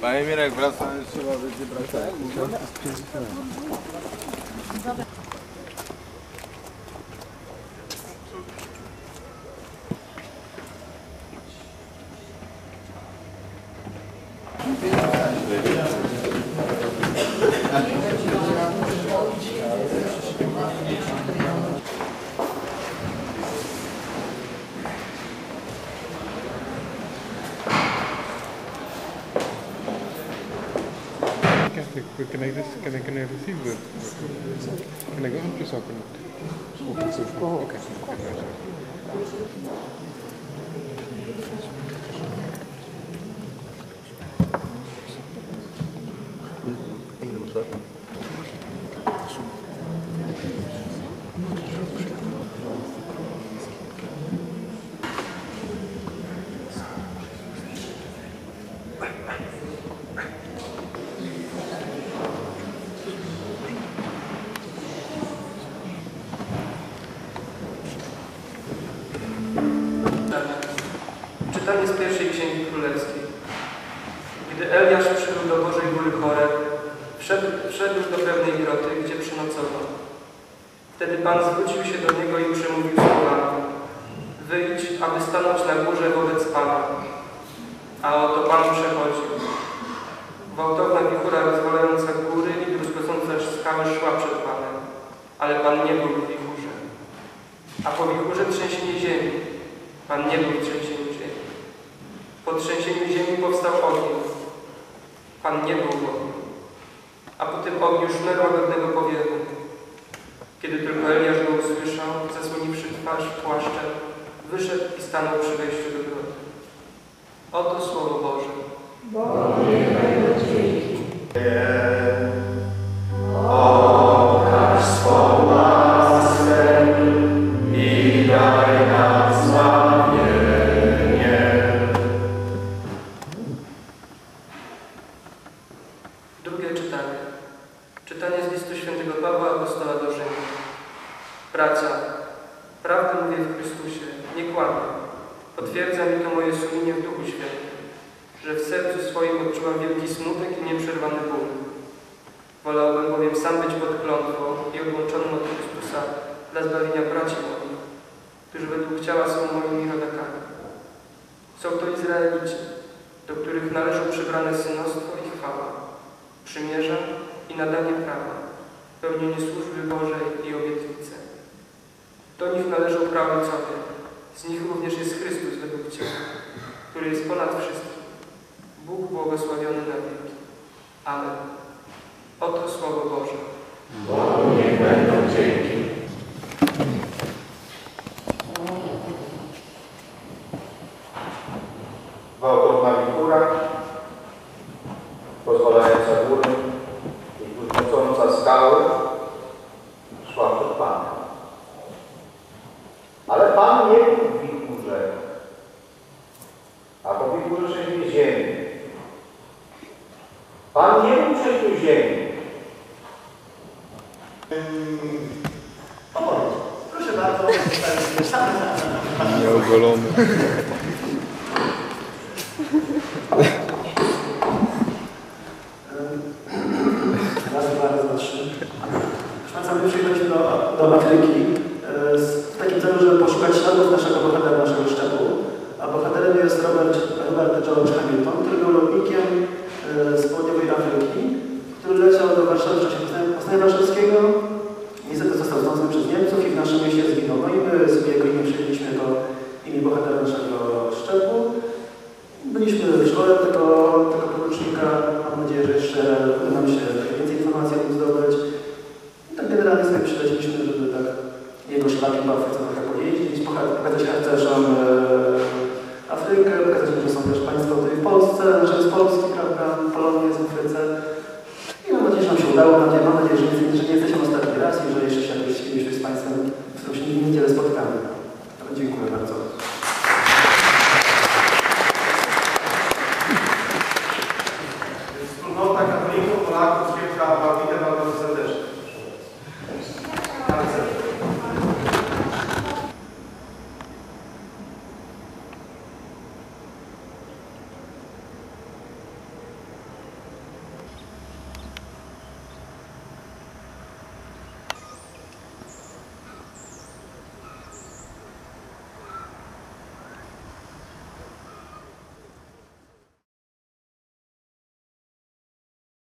Panie Mirek, wracając trzeba będzie brać? can I just can I can I receive the can I go and just open it? Open of course. Okay. Eliasz przybył do Bożej Góry Choreb, wszedł, wszedł do pewnej groty, gdzie przynocował. Wtedy Pan zwrócił się do niego i przemówił słowami. Wyjdź, aby stanąć na górze wobec Pana. A oto Pan przechodził. Gwałtowna wichura rozwalająca góry i druzgocąca skały szła przed Panem, ale Pan nie był w wichurze. A po wichurze trzęsienie ziemi. Pan nie był trzęsieniu ziemi. Po trzęsieniu ziemi powstał ogień. Pan nie był ogniu. A po tym ogniu szmer łagodnego powiewu. Kiedy tylko Eliasz go usłyszał, zasłoniwszy twarz płaszczem, wyszedł i stanął przy wejściu do groty. Oto Słowo Czytanie z listu świętego Pawła Apostoła do Rzymu. Bracia, prawdę mówię w Chrystusie, nie kłamię. Potwierdza mi to moje sumienie w Duchu Świętym, że w sercu swoim odczuwam wielki smutek i nieprzerwany ból. Wolałbym bowiem sam być pod klątwą i odłączonym od Chrystusa dla zbawienia braci moich, którzy według ciała są moimi rodakami. Są to Izraelici, do których należą przybrane synostwo i chwała, przymierza i nadanie prawa, pełnienie służby Bożej i obietnice. Do nich należą prawicowie, z nich również jest Chrystus według Ciebie, który jest ponad wszystkim. Bóg błogosławiony na wieki. Amen. Oto Słowo Boże. gwałtowna wichura, pozwalająca góry i druzgocąca skały, szła przed Panem. Ale Pan nie był w wichurze, a po wichurze trzęsienie ziemi. Pan nie był w trzęsieniu ziemi. Proszę bardzo, Nieogolony. raz, dwa, raz, dwa, trzy. Do, do Afryki e, z w takim celu, żeby poszukać śladów naszego bohatera, naszego szczepu. A bohaterem jest Robert, Robert George Hamilton, do tego podręcznika. Mam nadzieję, że jeszcze uda nam się więcej informacji o nim zdobyć. I tak generalnie sobie przyleźliśmy, żeby tak jego szlaki bawy, co trochę pojeździć, pokazać harcerzom e, Afrykę, pokazać, że są też państwa tutaj w Polsce, że z Polski, prawda, Polonia jest w Afryce. I mam nadzieję, że nam się udało. Mam nadzieję, że nie, że nie jesteśmy ostatni raz i że jeszcze się z państwem, w którym się nigdy nie spotkamy.